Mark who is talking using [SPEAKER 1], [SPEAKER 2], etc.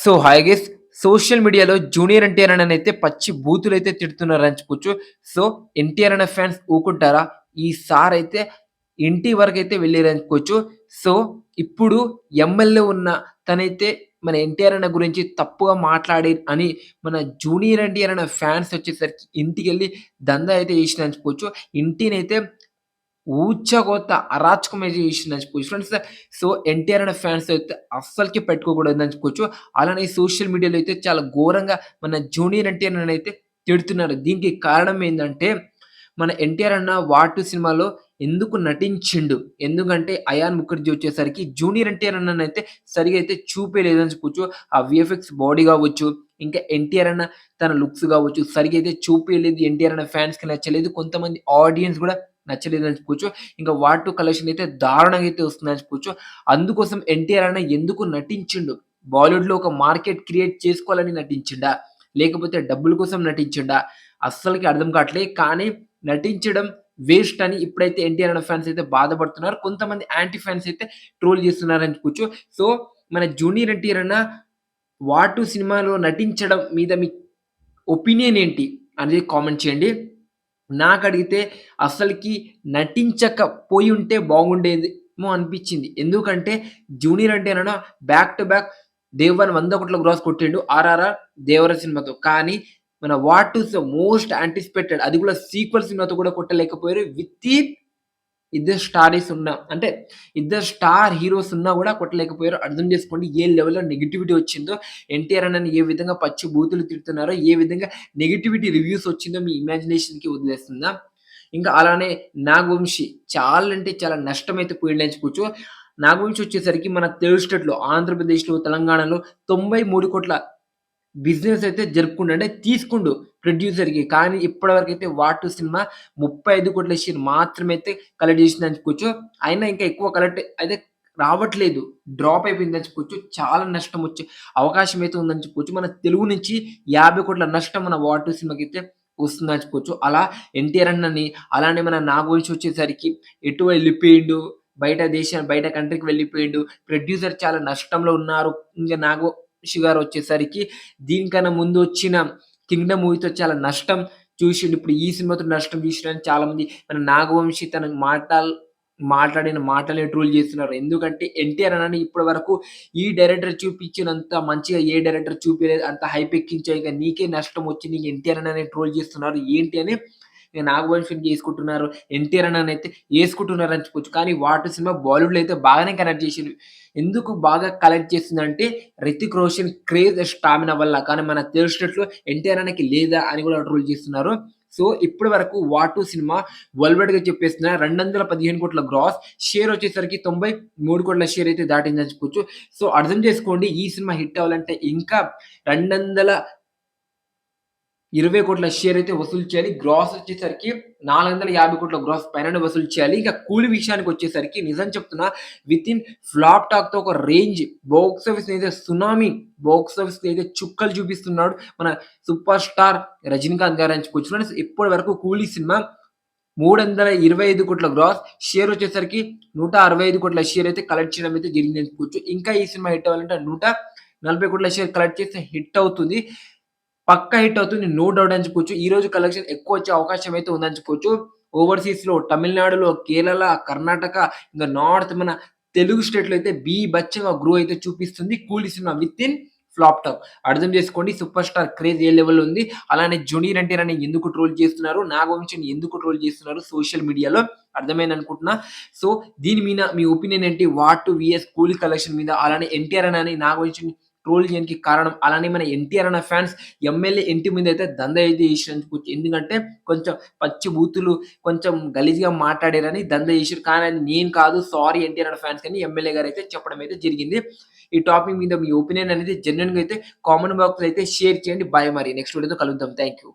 [SPEAKER 1] So hi social మీడియాలో junior NTR అని అయితే పచ్చి బూతులు అయితే తిడుతున్నారు అని సో ఎన్టీఆర్ అనే ఫ్యాన్స్ ఊకుంటారా? ఈసారి అయితే ఇంటి వరకు అయితే వెళ్ళారు అనుకోవచ్చు సో ఇప్పుడు ఎమ్మెల్యే ఉన్న తనైతే మన ఎన్టీఆర్ అన్న గురించి తప్పుగా మాట్లాడి అని మన జూనియర్ ఎన్టీఆర్ అన్న ఫ్యాన్స్ వచ్చేసరికి ఇంటికి వెళ్ళి దందా అయితే చేసిన అనుకోవచ్చు ఇంటినైతే ఊచకోత అరాచకం అయితే చేసింది అని ఫ్రెండ్స్ సో ఎన్టీఆర్ అనే ఫ్యాన్స్ అయితే అస్సలకి పెట్టుకోకూడదు అనుకోవచ్చు చెప్పుకోవచ్చు అలానే సోషల్ మీడియాలో అయితే చాలా ఘోరంగా మన జూనియర్ ఎన్టీఆర్ అని అయితే తిడుతున్నారు. దీనికి కారణం ఏంటంటే మన ఎన్టీఆర్ అన్న వాటు సినిమాలో ఎందుకు నటించిండు? ఎందుకంటే అయాన్ ముఖర్జీ వచ్చేసరికి జూనియర్ ఎన్టీఆర్ అన్న అయితే సరిగా అయితే చూపేలేదని చెప్పొచ్చు. ఆ విఎఫ్ఎక్స్ బాడీ కావచ్చు ఇంకా ఎన్టీఆర్ అన్న తన లుక్స్ కావచ్చు సరిగా అయితే చూపేయలేదు ఎన్టీఆర్ అన్న ఫ్యాన్స్కి నచ్చలేదు. కొంతమంది ఆడియన్స్ కూడా నచ్చలేదు అని చెప్పుకోవచ్చు ఇంకా వాటు కలెక్షన్ అయితే దారుణంగా అయితే వస్తుందని చెప్పుకోవచ్చు అందుకోసం ఎన్టీఆర్ అన్న ఎందుకు నటించిండు? బాలీవుడ్లో ఒక మార్కెట్ క్రియేట్ చేసుకోవాలని నటించిండా? లేకపోతే డబ్బుల కోసం నటించిండా? అస్సలకి అర్థం కావట్లే. కానీ నటించడం వేస్ట్ అని ఇప్పుడైతే ఎన్టీఆర్ అన్న ఫ్యాన్స్ అయితే బాధపడుతున్నారు. కొంతమంది యాంటీ ఫ్యాన్స్ అయితే ట్రోల్ చేస్తున్నారు అని చెప్పుకోవచ్చు సో మన జూనియర్ ఎన్టీఆర్ అన్న వాటు సినిమాలో నటించడం మీద మీ ఒపీనియన్ ఏంటి అనేది కామెంట్ చేయండి. నాకు అడిగితే అసలుకి నటించకపోయి ఉంటే బాగుండేదేమో అనిపించింది. ఎందుకంటే జూనియర్ అంటే ఏనన్నా బ్యాక్ టు బ్యాక్ దేవన్ వంద కోట్ల గ్రాస్ కొట్టిండు ఆర్ఆర్ఆర్ దేవర సినిమాతో. కానీ మన what is the most anticipated అది కూడా సీక్వెల్ సినిమాతో కూడా కొట్టలేకపోయారు. విత్ ఇద్దరు స్టారీస్ ఉన్నా అంటే ఇద్దరు స్టార్ హీరోస్ ఉన్నా కూడా కొట్టలేకపోయారు. అర్థం చేసుకోండి ఏ లెవెల్లో నెగిటివిటీ వచ్చిందో ఎన్టీఆర్ అన్నని ఏ విధంగా పచ్చి బూతులు తిడుతున్నారో ఏ విధంగా నెగిటివిటీ రివ్యూస్ వచ్చిందో మీ ఇమాజినేషన్కి వదిలేస్తుందా? ఇంకా అలానే నాగవంశి చాలా అంటే చాలా నష్టమైతే పోయింది చెప్పుకోవచ్చు నాగవంశి వచ్చేసరికి మన తెలుగు స్టేట్లో ఆంధ్రప్రదేశ్లో తెలంగాణలో తొంభై మూడు కోట్ల బిజినెస్ అయితే జరుపుకుండు అంటే తీసుకుండు ప్రొడ్యూసర్‌కి. కానీ ఇప్పటివరకు అయితే 'వాటు' సినిమా 35 కోట్ల షేర్ మాత్రమే అయితే కలెక్ట్ చేసిందని చెప్పుకోవచ్చు. అయినా ఇంకా ఎక్కువ కలెక్ట్ అయితే రావట్లేదు. డ్రాప్ అయిపోయిందని చెప్పుకోవచ్చు. చాలా నష్టం వచ్చే అవకాశం అయితే ఉందని చెప్పుకోవచ్చు. మన తెలుగు నుంచి 50 కోట్ల నష్టం మన 'వాటు' అయితే వస్తుందని చెప్పుకోవచ్చు. అలా ఎన్టీఆర్ అన్నని అలానే మన నాగవంశి వచ్చేసరికి ఎటు వెళ్ళిపోయిండు. బయట దేశం బయట కంట్రీకి వెళ్ళిపోయిండు. ప్రొడ్యూసర్ చాలా నష్టంలో ఉన్నారు. ఇంకా నాగో గారు వచ్చేసరికి దీనికన్నా ముందు వచ్చిన కింగ్డమ్ మూవీతో చాలా నష్టం చూసిండు. ఇప్పుడు ఈ సినిమాతో నష్టం చూసిండని చాలా మంది మన నాగవంశి తన మాటలు మాట్లాడిన మాటలే ట్రోల్ చేస్తున్నారు. ఎందుకంటే ఎన్టీఆర్ అని ఇప్పటి వరకు ఈ డైరెక్టర్ చూపించినంత మంచిగా ఏ డైరెక్టర్ చూపించలేదు అంత హైప్ ఎక్కించా ఇక నీకే నష్టం వచ్చి నీకు ఎన్టీఆర్ అని ట్రోల్ చేస్తున్నారు. ఏంటి అని ఇక నాగవంశిని వేసుకుంటున్నారు ఎన్టీఆర్ అని అయితే వేసుకుంటున్నారు అని చెప్పొచ్చు. కానీ వాటర్ సినిమా బాలీవుడ్లో అయితే బాగానే కనెక్ట్ చేసింది ఎందుకు బాగా కలెక్ట్ చేసిందంటే రితిక్ రోషన్ క్రేజ్ స్టామినా వల్ల. కానీ మన తెలిసినట్లు ఎన్టీఆర్ అనకి లేదా అని కూడా రూల్ చేస్తున్నారు. సో ఇప్పటి వరకు వాటు సినిమా వల్వర్డ్గా చెప్పేస్తున్న రెండు వందల పదిహేను కోట్ల గ్రాస్ షేర్ వచ్చేసరికి తొంభై మూడు కోట్ల షేర్ అయితే దాటిందని చెప్పుకోవచ్చు సో అర్థం చేసుకోండి ఈ సినిమా హిట్ అవ్వాలంటే ఇంకా రెండు వందల ఇరవై కోట్ల షేర్ అయితే వసూలు చేయాలి. గ్రాస్ వచ్చేసరికి నాలుగు వందల యాభై కోట్ల గ్రాస్ పైన వసూలు చేయాలి. ఇంకా కూలి విషయానికి వచ్చేసరికి నిజం చెప్తున్నా విత్ ఇన్ ఫ్లాప్ టాక్తో ఒక రేంజ్ బాక్స్ ఆఫీస్ అయితే సునామీ బాక్స్ ఆఫీస్ అయితే చుక్కలు చూపిస్తున్నాడు మన సూపర్ స్టార్ రజనీకాంత్ గారు అని చెప్పుకోవచ్చు ఇప్పటి వరకు కూలీ సినిమా మూడు వందల ఇరవై ఐదు కోట్ల గ్రాస్ షేర్ వచ్చేసరికి నూట అరవై ఐదు కోట్ల షేర్ అయితే కలెక్ట్ చేయడం అయితే జరిగింది చెప్పుకోవచ్చు ఇంకా ఈ సినిమా హిట్ అవ్వాలంటే నూట నలభై కోట్ల షేర్ కలెక్ట్ చేస్తే హిట్ అవుతుంది. పక్క హిట్ అవుతుంది. నో డౌట్ అని చెప్పుకోవచ్చు ఈ రోజు కలెక్షన్ ఎక్కువ వచ్చే అవకాశం అయితే ఉందని చెప్పుకోవచ్చు ఓవర్సీస్లో తమిళనాడులో కేరళ కర్ణాటక ఇంకా నార్త్ మన తెలుగు స్టేట్లో అయితే బీ బచ్చగా గ్రో అయితే చూపిస్తుంది. కూలిస్తున్న విత్ ఇన్ ఫ్లాప్ టాప్ అర్థం చేసుకోండి. సూపర్ స్టార్ క్రేజ్ ఏ లెవెల్ ఉంది? అలానే జూనియర్ అంటే ఎందుకు ట్రోల్ చేస్తున్నారు? నాగవంశిని ఎందుకు ట్రోల్ చేస్తున్నారు? సోషల్ మీడియాలో అర్థమైంది అనుకుంటున్నా. సో దీని మీద మీ ఒపీనియన్ ఏంటి? వాట్ విఎస్ కూలీ కలెక్షన్ మీద? అలానే ఎన్టీఆర్ అని నాగవంశిని ట్రోల్ చేయడానికి కారణం అలానే మన ఎన్టీఆర్ అన్న ఫ్యాన్స్ ఎమ్మెల్యే ఇంటి ముందు అయితే దంద అయితే చేసినందుకు ఎందుకంటే కొంచెం పచ్చి బూతులు కొంచెం గలీజ్గా మాట్లాడారని దంద చేసారు. కానీ నేను కాదు సారీ ఎన్టీఆర్ అన్న ఫ్యాన్స్ కానీ ఎమ్మెల్యే గారు అయితే చెప్పడం అయితే జరిగింది. ఈ టాపిక్ మీద మీ ఒపీనియన్ అనేది జెన్యున్గా అయితే కామన్ బాక్స్ అయితే షేర్ చేయండి. బాయ్ మరి నెక్స్ట్ వీడియోతో కలుద్దాం. Thank you